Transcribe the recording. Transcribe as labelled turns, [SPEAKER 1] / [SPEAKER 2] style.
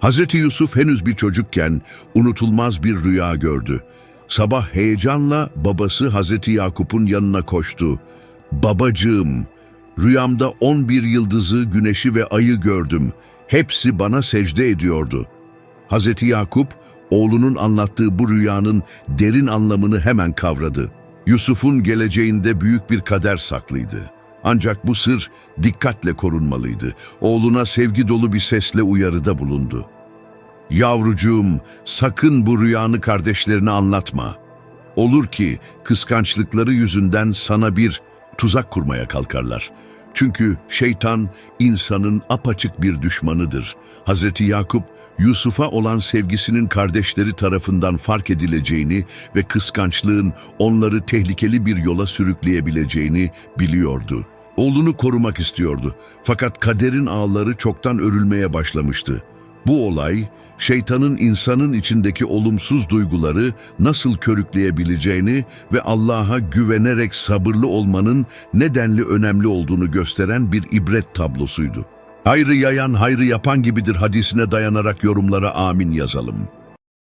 [SPEAKER 1] Hazreti Yusuf henüz bir çocukken unutulmaz bir rüya gördü. Sabah heyecanla babası Hazreti Yakup'un yanına koştu. Babacığım, rüyamda 11 yıldızı, güneşi ve ayı gördüm. Hepsi bana secde ediyordu. Hazreti Yakup, oğlunun anlattığı bu rüyanın derin anlamını hemen kavradı. Yusuf'un geleceğinde büyük bir kader saklıydı. Ancak bu sır dikkatle korunmalıydı. Oğluna sevgi dolu bir sesle uyarıda bulundu. Yavrucuğum, sakın bu rüyanı kardeşlerine anlatma. Olur ki kıskançlıkları yüzünden sana bir tuzak kurmaya kalkarlar. Çünkü şeytan insanın apaçık bir düşmanıdır. Hazreti Yakup, Yusuf'a olan sevgisinin kardeşleri tarafından fark edileceğini ve kıskançlığın onları tehlikeli bir yola sürükleyebileceğini biliyordu. Oğlunu korumak istiyordu. Fakat kaderin ağları çoktan örülmeye başlamıştı. Bu olay, şeytanın insanın içindeki olumsuz duyguları nasıl körükleyebileceğini ve Allah'a güvenerek sabırlı olmanın nedenli önemli olduğunu gösteren bir ibret tablosuydu. Hayrı yayan hayrı yapan gibidir hadisine dayanarak yorumlara amin yazalım.